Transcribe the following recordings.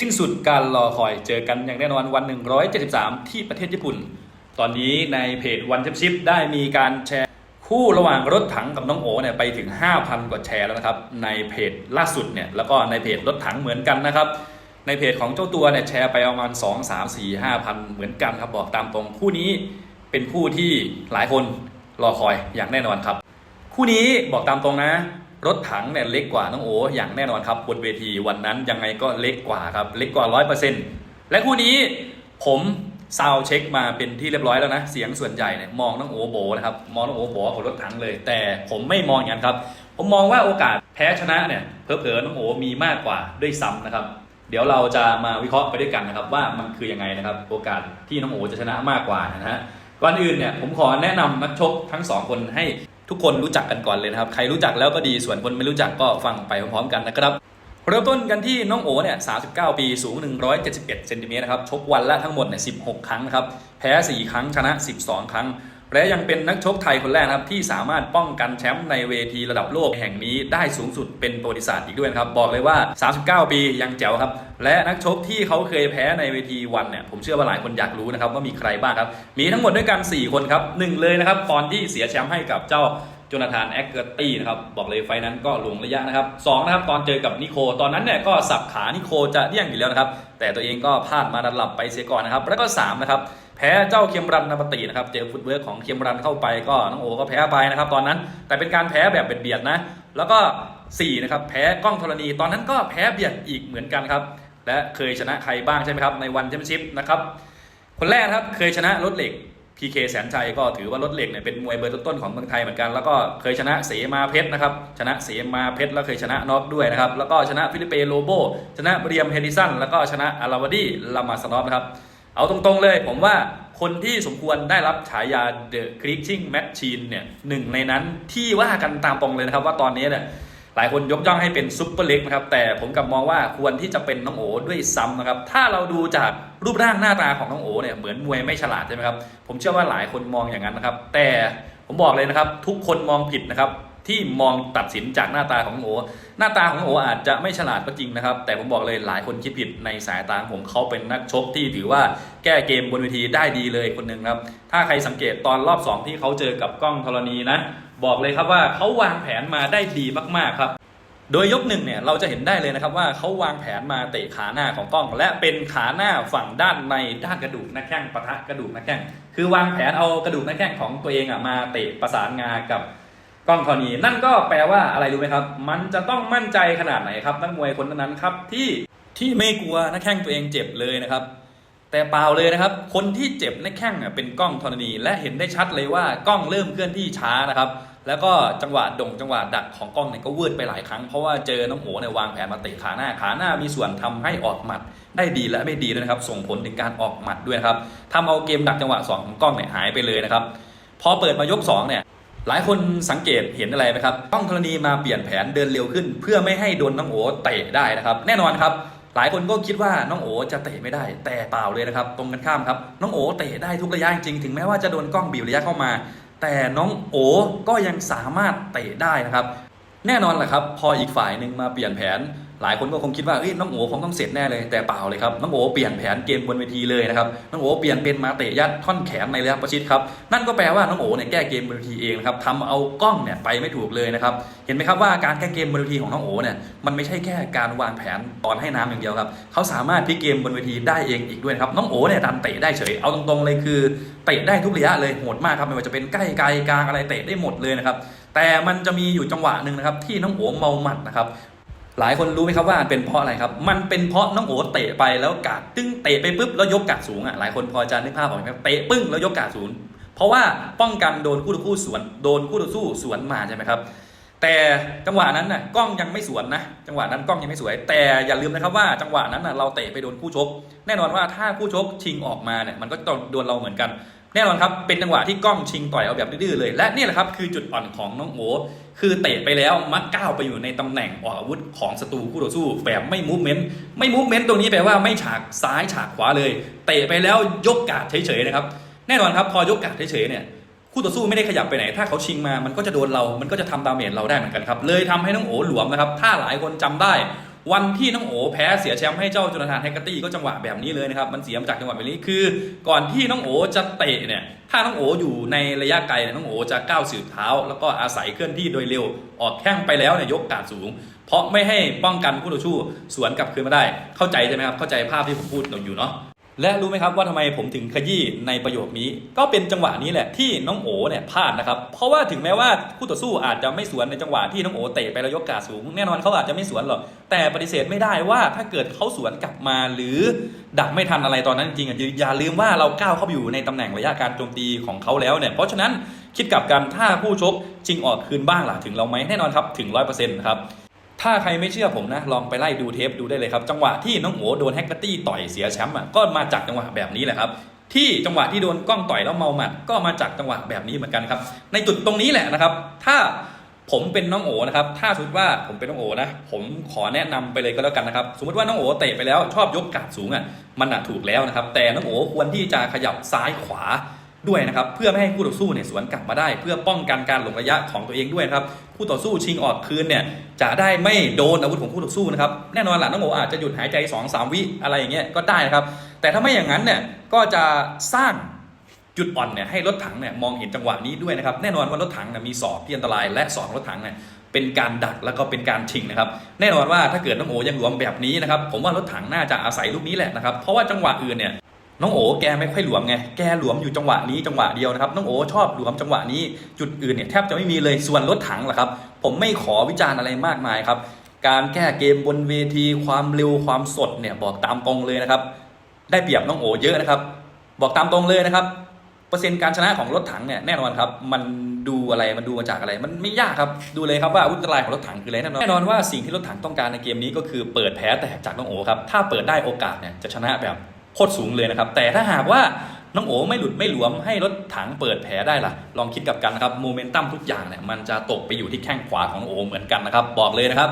สิ้นสุดการรอคอยเจอกันอย่างแน่นอนวัน 173 ที่ประเทศญี่ปุ่น ตอนนี้ในเพจวันเชชิปได้มีการแชร์คู่ระหว่างรถถังกับน้องโอเนี่ยไปถึง 5,000 กว่าแชร์แล้วนะครับ ในเพจล่าสุดเนี่ยแล้วก็ในเพจรถถังเหมือนกันนะครับในเพจของเจ้าตัวเนี่ยแชร์ไปประมาณ 2 3 4 5 พันเหมือนกันครับบอกตามตรงคู่นี้เป็นคู่ที่หลายคนรอคอยอย่างแน่นอนครับ คู่นี้บอกตามตรงนะ รถถังเนี่ยเล็กกว่าน้องโออย่างแน่นอนครับบนเวทีวันนั้นยังไงก็เล็กกว่าครับเล็กกว่า100%และคู่นี้ผมซาวเช็คมาเป็นที่เรียบร้อยแล้วนะ เสียงส่วนใหญ่เนี่ยมองน้องโอโบนะครับ มองน้องโอโบของรถถังเลย แต่ผมไม่มองอย่างนั้นครับ ผมมองว่าโอกาสแพ้ชนะเนี่ยเพอเพอน้องโอมีมากกว่าด้วยซ้ำนะครับ เดี๋ยวเราจะมาวิเคราะห์ไปด้วยกันนะครับ ว่ามันคือยังไงนะครับ โอกาสที่น้องโอจะชนะมากกว่านะฮะก่อนอื่นเนี่ยผมขอแนะนำนักชกทั้งสองคนให้ ทุกคนรู้จักกันก่อนเลยนะครับ ใครรู้จักแล้วก็ดีส่วนคนไม่รู้จักก็ฟังไปพร้อมๆกันนะครับเริ่มต้นกันที่น้องโอเนี่ย39 ปี สูง 171เซนติเมตรนะครับ ชกวันละทั้งหมดเนี่ย16 ครั้งนะครับ แพ้ 4 ครั้ง ชนะ 12 ครั้ง และยังเป็นนักชกไทยคนแรกครับที่สามารถป้องกันแชมป์ในเวทีระดับโลกแห่งนี้ได้สูงสุดเป็นประวัติศาสตร์อีกด้วยครับ บอกเลยว่า 39 ปียังแจ๋วครับ และนักชกที่เขาเคยแพ้ในเวทีวันเนี่ยผมเชื่อว่าหลายคนอยากรู้นะครับว่ามีใครบ้างครับ มีทั้งหมดด้วยกัน 4 คนครับหนึ่งเลยนะครับตอนที่เสียแชมป์ให้กับเจ้าจนาธานแอคเกอร์ตี้นะครับบอกเลยไฟนั้นก็ลงระยะนะครับสองนะครับตอนเจอกับนิโค ตอนนั้นเนี่ยก็สับขานิโคจะเดี่ยงอยู่แล้วนะครับแต่ตัวเองก็พลาดมาดันหลับไปเสียก่อนนะครับแล้วก็สามนะครับ แพ้เจ้าเคียมรันนาปตินะครับเจอฟุตเวิร์กของเคียมรันเข้าไปก็น้องโอก็แพ้ไปนะครับ ตอนนั้น แต่เป็นการแพ้แบบเบียดๆนะ แล้วก็สี่นะครับแพ้กล้องธรณี ตอนนั้นก็แพ้เบียดอีกเหมือนกันครับ และเคยชนะใครบ้างใช่ไหมครับในวันแชมเปี้ยนชิพนะครับคนแรกครับเคยชนะรถเหล็ก PK แสนชัยก็ถือว่ารถเหล็กเนี่ยเป็นมวยเบอร์ต้นๆของเมืองไทยเหมือนกัน แล้วก็เคยชนะเสมาเพชรนะครับชนะเสมาเพชรแล้วเคยชนะน็อกด้วยนะครับแล้วก็ชนะฟิลิปเปโลโบชนะเรียมเฮดิสันแล้วก็ชนะอาราวดีลามาสนอฟนะครับ เอาตรงๆเลย ผมว่าคนที่สมควรได้รับฉายา The Clinching Machine เนี่ยหนึ่งในนั้นที่ว่ากันตามตรงเลยนะครับ ว่าตอนนี้เนี่ยหลายคนยกย่องให้เป็นซุปเปอร์เล็กนะครับ แต่ผมกลับมองว่าควรที่จะเป็นน้องโอด้วยซ้ำนะครับ ถ้าเราดูจากรูปร่างหน้าตาของน้องโอเนี่ยเหมือนมวยไม่ฉลาดใช่ไหมครับ ผมเชื่อว่าหลายคนมองอย่างนั้นนะครับ แต่ผมบอกเลยนะครับ ทุกคนมองผิดนะครับ ที่มองตัดสินจากหน้าตาของน้องโอ หน้าตาของโออาจจะไม่ฉลาดก็จริงนะครับ แต่ผมบอกเลยหลายคนคิดผิดในสายตาของผมเขาเป็นนักชกที่ถือว่าแก้เกมบนเวทีได้ดีเลยคนหนึ่งครับ ถ้าใครสังเกตตอนรอบสองที่เขาเจอกับกล้องธรณีนะ บอกเลยครับว่าเขาวางแผนมาได้ดีมากๆครับโดยยกหนึ่งเนี่ยเราจะเห็นได้เลยนะครับว่าเขาวางแผนมาเตะขาหน้าของกล้อง และเป็นขาหน้าฝั่งด้านในด้านกระดูกหน้าแข้งปะทะกระดูกหน้าแข้งคือวางแผนเอากระดูกหน้าแข้งของตัวเองอะมาเตะประสานงากับ กล้องธรณีนั่นก็แปลว่าอะไรรู้ไหมครับ มันจะต้องมั่นใจขนาดไหนครับนักมวยคนนั้นครับที่ที่ไม่กลัวน้าแข้งตัวเองเจ็บเลยนะครับ แต่เปล่าเลยนะครับ คนที่เจ็บในแข้งเป็นกล้องธรณี และเห็นได้ชัดเลยว่ากล้องเริ่มเคลื่อนที่ช้านะครับ แล้วก็จังหวะดงจังหวะดักของกล้องเนี่ยก็วืดไปหลายครั้งเพราะว่าเจอน้องโหเนี่ยวางแผนมาเตะขาหน้าขาหน้ามีส่วนทำให้ออกหมัดได้ดีและไม่ดีด้วยนะครับ ส่งผลถึงการออกหมัดด้วยครับทำเอาเกมดักจังหวะสองของกล้องเนี่ยหายไปเลยนะครับพอเปิดมายกสองเนี่ย หลายคนสังเกตเห็นอะไรไหมครับต้องธรณีมาเปลี่ยนแผนเดินเร็วขึ้น เพื่อไม่ให้โดนน้องโอเตะได้นะครับ แน่นอนครับ หลายคนก็คิดว่าน้องโอจะเตะไม่ได้ แต่เปล่าเลยนะครับ ตรงกันข้ามครับ น้องโอเตะได้ทุกระยะจริงๆถึงแม้ว่าจะโดนกล้องบีบระยะเข้ามา แต่น้องโอก็ยังสามารถเตะได้นะครับ แน่นอนแหละครับ พออีกฝ่ายหนึ่งมาเปลี่ยนแผน หลายคนก็คงคิดว่าน้องโอคงต้องเสร็จแน่เลยแต่เปล่าเลยครับน้องโอเปลี่ยนแผนเกมบนเวทีเลยนะครับน้องโอเปลี่ยนเป็นมาเตะยัดท่อนแขนในระยะประชิดครับนั่นก็แปลว่าน้องโอเนี่ยแก้เกมบนเวทีเองนะครับทำเอากล้องเนี่ยไปไม่ถูกเลยนะครับเห็นไหมครับว่าการแก้เกมบนเวทีของน้องโอเนี่ยมันไม่ใช่แค่การวางแผนตอนให้น้ำอย่างเดียวครับเขาสามารถพลิกเกมบนเวทีได้เองอีกด้วยนะครับน้องโอเนี่ยดันเตะได้เฉยเอาตรงๆเลยคือเตะได้ทุกระยะเลยโหดมากครับไม่ว่าจะเป็นใกล้ไกลกลางอะไรเตะได้หมดเลยนะครับแต่มันจะมีอยู่จังหวะหนึ่งนะครับที่น้องโอเมาหมัดนะครับ หลายคนรู้ไหมครับว่าเป็นเพราะอะไรครับ มันเป็นเพราะน้องโอเตะไปแล้วกาดตึ้งเตะไปปุ๊บแล้วยกกาดสูงอะหลายคนพอจะนึกภาพออกไหมครับเตะปึ้งแล้วยกกาดสูงเพราะว่าป้องกันโดนคู่ต่อคู่สวนโดนคู่ต่อสู้สวนมาใช่ไหมครับ แต่จังหวะนั้นน่ะกล้องยังไม่สวนนะจังหวะนั้นกล้องยังไม่สวย แต่อย่าลืมนะครับว่าจังหวะนั้นน่ะเราเตะไปโดนคู่ชก แน่นอนว่าถ้าคู่ชกชิงออกมาเนี่ยมันก็โดนเราเหมือนกัน แน่นอนครับเป็นจังหวะที่กล้องชิงต่อยเอาแบบดื้อเลยและนี่แหละครับคือจุดอ่อนของน้องโอคือเตะไปแล้วมักก้าวไปอยู่ในตำแหน่งออกอาวุธของศัตรูคู่ต่อสู้แบบไม่มูฟเมนต์ไม่มูฟเมนต์ตรงนี้แปลว่าไม่ฉากซ้ายฉากขวาเลย เตะไปแล้วยกกาดเฉยๆนะครับแน่นอนครับพอยกกาดเฉยๆเนี่ยคู่ต่อสู้ไม่ได้ขยับไปไหน ถ้าเขาชิงมามันก็จะโดนเรา มันก็จะทำดาเมจเราได้เหมือนกันครับเลยทำให้น้องโอหลวมนะครับถ้าหลายคนจำได้ วันที่น้องโอแพ้เสียแชมป์ให้เจ้าจนาธานแฮกเกอร์ตี้ก็จังหวะแบบนี้เลยนะครับมันเสียมาจากจังหวะแบบนี้คือ ก่อนที่น้องโอจะเตะเนี่ยถ้าน้องโออยู่ในระยะไกลเนี่ยน้องโอจะก้าวสืบเท้า แล้วก็อาศัยเคลื่อนที่โดยเร็วออกแข้งไปแล้วเนี่ยยกการดสูง เพราะไม่ให้ป้องกันคู่ต่อสู้สวนกลับคืนมาได้เข้าใจใช่ไหมครับเข้าใจภาพที่ผมพูดอยู่เนาะ และรู้ไหมครับว่าทำไมผมถึงขยี้ในประโยคนี้ ก็เป็นจังหวะนี้แหละที่น้องโอเนี่ยพลาดนะครับ เพราะว่าถึงแม้ว่าคู่ต่อสู้อาจจะไม่สวนในจังหวะที่น้องโอเตะไปแล้วยกกาสูง แน่นอนเขาอาจจะไม่สวนหรอกแต่ปฏิเสธไม่ได้ว่าถ้าเกิดเขาสวนกลับมาหรือดักไม่ทันอะไรตอนนั้นจริงอย่าลืมว่าเราก้าวเข้าไปอยู่ในตำแหน่งระยะการโจมตีของเขาแล้วเนี่ยเพราะฉะนั้นคิดกลับกันถ้าผู้ชกจริงออกคืนบ้างล่ะถึงเราไหมแน่นอนครับถึงร้อยเปอร์เซ็นต์ครับ ถ้าใครไม่เชื่อผมนะ ลองไปไล่ดูเทปดูได้เลยครับ จังหวะที่น้องโอโดนแฮกเกอร์ตี้ต่อยเสียแชมป์อะก็มาจากจังหวะแบบนี้แหละครับ ที่จังหวะที่โดนกล้องต่อยแล้วเมาหมัด ก็มาจากจังหวะแบบนี้เหมือนกันครับ ในจุดตรงนี้แหละนะครับ ถ้าผมเป็นน้องโอนะครับ ถ้าสมมติว่าผมเป็นน้องโอนะ ผมขอแนะนำไปเลยก็แล้วกันนะครับ สมมติว่าน้องโอเตะไปแล้วชอบยกกาดสูงอะ มันอะถูกแล้วนะครับ แต่น้องโอควรที่จะขยับซ้ายขวา ด้วยนะครับเพื่อไม่ให้คู่ต่อสู้เนี่ยสวนกลับมาได้ เพื่อป้องกันการหลงระยะของตัวเองด้วยครับคู่ต่อสู้ชิงออกคืนเนี่ยจะได้ไม่โดนอาวุธของคู่ต่อสู้นะครับแน่นอนแหละน้องโมอาจจะหยุดหายใจ2อสวิอะไรอย่างเงี้ยก็ได้นะครับแต่ถ้าไม่อย่างนั้นเนี่ยก็จะสร้างจุดอ่อนเนี่ยให้รถถังเนี่ยมองเห็นจังหวะนี้ด้วยนะครับแน่นอนว่ารถถังเนี่ยมีศอกที่อันตราย และสองรถถังเนี่ยเป็นการดักแล้วก็เป็นการชิงนะครับแน่นอนว่าถ้าเกิดน้องโอยังหลวมแบบนี้นะครับผมว่ารถถังน่าจะอาศัยลูกนี้แหละนะครับเพราะว่าจังหวะอื่นเนี่ย น้องโอแกไม่ค่อยหลวมไง แกหลวมอยู่จังหวะนี้จังหวะเดียวนะครับ น้องโอชอบหลวมจังหวะนี้ จุดอื่นเนี่ยแทบจะไม่มีเลย ส่วนรถถังล่ะครับ ผมไม่ขอวิจารณ์อะไรมากมายครับ การแก้เกมบนเวที ความเร็วความสดเนี่ยบอกตามตรงเลยนะครับ ได้เปรียบน้องโอเยอะนะครับ บอกตามตรงเลยนะครับ เปอร์เซ็นต์การชนะของรถถังเนี่ยแน่นอนครับ มันดูอะไรมันดูมาจากอะไร มันไม่ยากครับ ดูเลยครับว่าอาวุธอันตรายของรถถังคืออะไรแน่นอนแน่นอนว่าสิ่งที่รถถังต้องการในเกมนี้ก็คือเปิดแผลแตกจากน้องโอครับ ถ้าเปิดได้โอกาสเนี่ยจะชนะแบบ โคตรสูงเลยนะครับ แต่ถ้าหากว่าน้องโอไม่หลุดไม่หลวมให้รถถังเปิดแผลได้ล่ะ ลองคิดกับกันนะครับโมเมนตัมทุกอย่างเนี่ยมันจะตกไปอยู่ที่แข้งขวาของโอเหมือนกันนะครับ บอกเลยนะครับ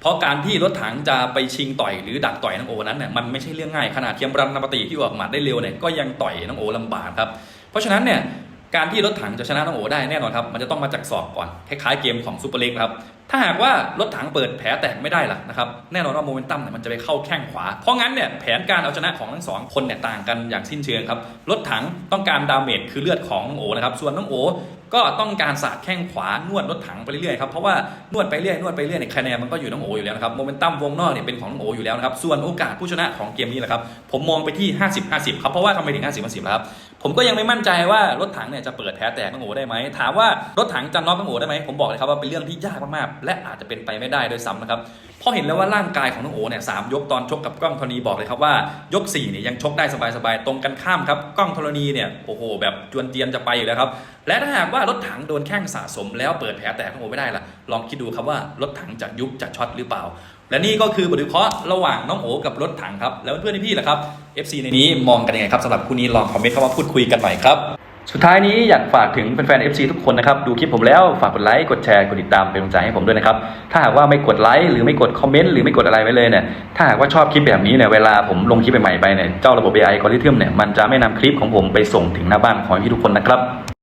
เพราะการที่รถถังจะไปชิงต่อยหรือดักต่อยน้องโอนั้นเนี่ยมันไม่ใช่เรื่องง่ายขนาดเทียมรันนปติที่ออกหมัดได้เร็วเนี่ยก็ยังต่อยน้องโอลำบากครับเพราะฉะนั้นเนี่ย การที่รถถังจะชนะน้องโอได้แน่นอนครับ มันจะต้องมาจากสอบก่อนคล้ายๆเกมของซูเปอร์เล็กครับ ถ้าหากว่ารถถังเปิดแผลแตกไม่ได้ล่ะนะครับแน่นอนว่าโมเมนตัมเนี่ยมันจะไปเข้าแข้งขวา เพราะงั้นเนี่ยแผนการเอาชนะของทั้งสองคนเนี่ยต่างกันอย่างสิ้นเชิงครับ รถถังต้องการดาเมจคือเลือดของน้องโอนะครับส่วนน้องโอ ก็ต้องการสาดแข้งขวานวดรถถังไปเรื่อยๆครับเพราะว่านวดไปเรื่อยนวดไปเรื่อยเนี่ยคะแนนมันก็อยู่น้องโออยู่แล้วนะครับโมเมนตัมวงนอกเนี่ยเป็นของน้องโออยู่แล้วนะครับส่วนโอกาสผู้ชนะของเกมนี้แหละครับผมมองไปที่ 50 50ครับเพราะว่าทำไมถึง50 50ล่ะครับผมก็ยังไม่มั่นใจว่ารถถังเนี่ยจะเปิดแพ้แตกน้องโอได้ไหมถามว่ารถถังจะน็อกน้องโอได้ไหมผมบอกเลยครับว่าเป็นเรื่องที่ยากมากๆและอาจจะเป็นไปไม่ได้โดยซ้ำนะครับ พราะเห็นแล้วว่าร่างกายของน้องโอเนี่ยสามยกตอนชกกับกล้องธรณีบอกเลยครับว่ายก4เนี่ยยังชกได้สบายๆตรงกันข้ามครับกล้องธรณีเนี่ยโอ้โหแบบจวนเจียนจะไปอยู่แล้วครับและถ้าหากว่ารถถังโดนแข้งสะสมแล้วเปิดแผลแตกของโอไม่ได้ล่ะลองคิดดูครับว่ารถถังจะยุบจะช็อตหรือเปล่า และนี่ก็คือบทวิเคราะห์ระหว่างน้องโอกับรถถังครับแล้วเพื่อนๆพี่ๆล่ะครับ FC ในนี้มองกันยังไงครับสำหรับคู่นี้ลองคอมเมนต์เข้ามาพูดคุยกันหน่อยครับ สุดท้ายนี้อยากฝากถึงแฟนๆ FC ทุกคนนะครับ ดูคลิปผมแล้วฝากกดไลค์ กดแชร์ กดติดตามเป็นกำลังใจให้ผมด้วยนะครับ ถ้าหากว่าไม่กดไลค์หรือไม่กดคอมเมนต์หรือไม่กดอะไรไว้เลยเนี่ย ถ้าหากว่าชอบคลิปแบบนี้เนี่ยเวลาผมลงคลิปใหม่ๆไปเนี่ยเจ้าระบบ AI กริทึมเนี่ยมันจะไม่นำคลิปของผมไปส่งถึงหน้าบ้านของพี่ทุกคนนะครับ